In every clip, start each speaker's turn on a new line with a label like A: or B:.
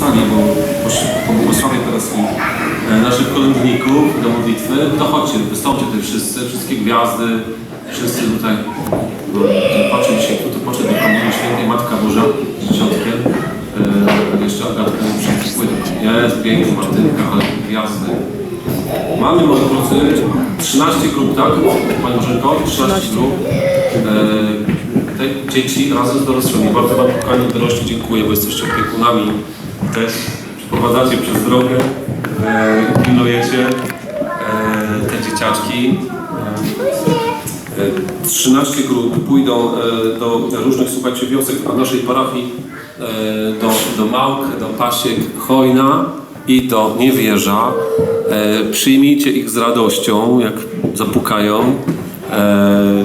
A: sali, bo pobłogosławię teraz i e, naszych kolędników do modlitwy. To chodźcie, wystąpcie tutaj wszyscy, wszystkie gwiazdy, wszyscy tutaj. Bo patrzę dzisiaj, tu patrzę do Komunii Świętej Matka Boża z dzieciątkiem. E, jeszcze Agatka nie przepływa. Jest piękna Martynka, ale gwiazdy. Mamy, moi drodzy, 13 grup, tak? Pani Marzenko? 13 grup. Te dzieci razem z dorosłymi. Bardzo Wam, kochani dorośli, dziękuję, bo jesteście opiekunami też. Przeprowadzacie przez drogę, e, pilnujecie e, te dzieciaczki. E, 13 grup pójdą e, do różnych, słuchajcie, wiosek w naszej parafii, e, do, do Małk, do Pasiek, Chojna i do Niewierza. E, Przyjmijcie ich z radością, jak zapukają. E,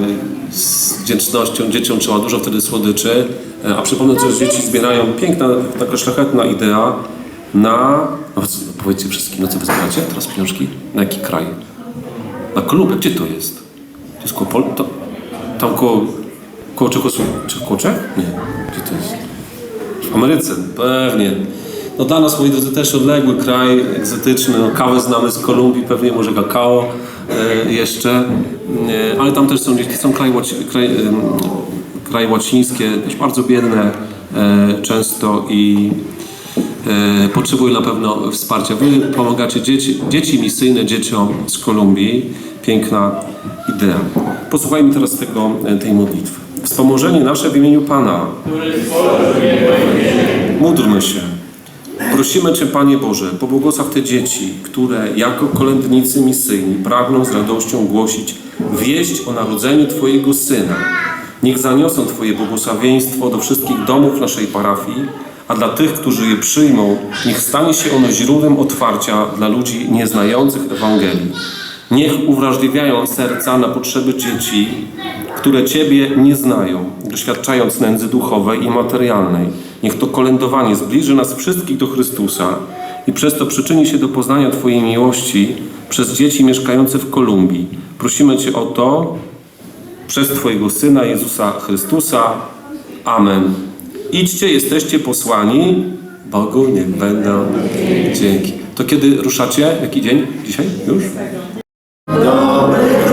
A: Z wdzięcznością dzieciom trzeba dużo wtedy słodyczy. E, A przypomnę, że dzieci zbierają piękna, taka szlachetna idea na... Powiedzcie wszystkim, na co wy zbieracie teraz pieniążki? Na jaki kraj? Na Kolubę, gdzie to jest? To jest koło Pol... To, tam koło... Koło Czechosłowacji? Czy koło Czech? Nie. Gdzie to jest? W Ameryce, pewnie. No dla nas, moi drodzy, też odległy kraj, egzotyczny. No, kawę znamy z Kolumbii, pewnie może kakao e, jeszcze. E, ale tam też są są kraje, kraj, em, kraje łacińskie, też bardzo biedne e, często i e, potrzebują na pewno wsparcia. Wy pomagacie dzieci, dzieci misyjne dzieciom z Kolumbii. Piękna idea. Posłuchajmy teraz tego, e, tej modlitwy. Wspomożenie nasze w imieniu Pana. Módlmy się. Prosimy Cię, Panie Boże, pobłogosław te dzieci, które jako kolędnicy misyjni pragną z radością głosić wieść o narodzeniu Twojego Syna. Niech zaniosą Twoje błogosławieństwo do wszystkich domów naszej parafii, a dla tych, którzy je przyjmą, niech stanie się ono źródłem otwarcia dla ludzi nieznających Ewangelii. Niech uwrażliwiają serca na potrzeby dzieci, które Ciebie nie znają, doświadczając nędzy duchowej i materialnej. Niech to kolędowanie zbliży nas wszystkich do Chrystusa i przez to przyczyni się do poznania Twojej miłości przez dzieci mieszkające w Kolumbii. Prosimy Cię o to przez Twojego Syna Jezusa Chrystusa. Amen. Idźcie, jesteście posłani. Bogu niech będą dzięki. To kiedy ruszacie? Jaki dzień? Dzisiaj? Już?
B: Dobry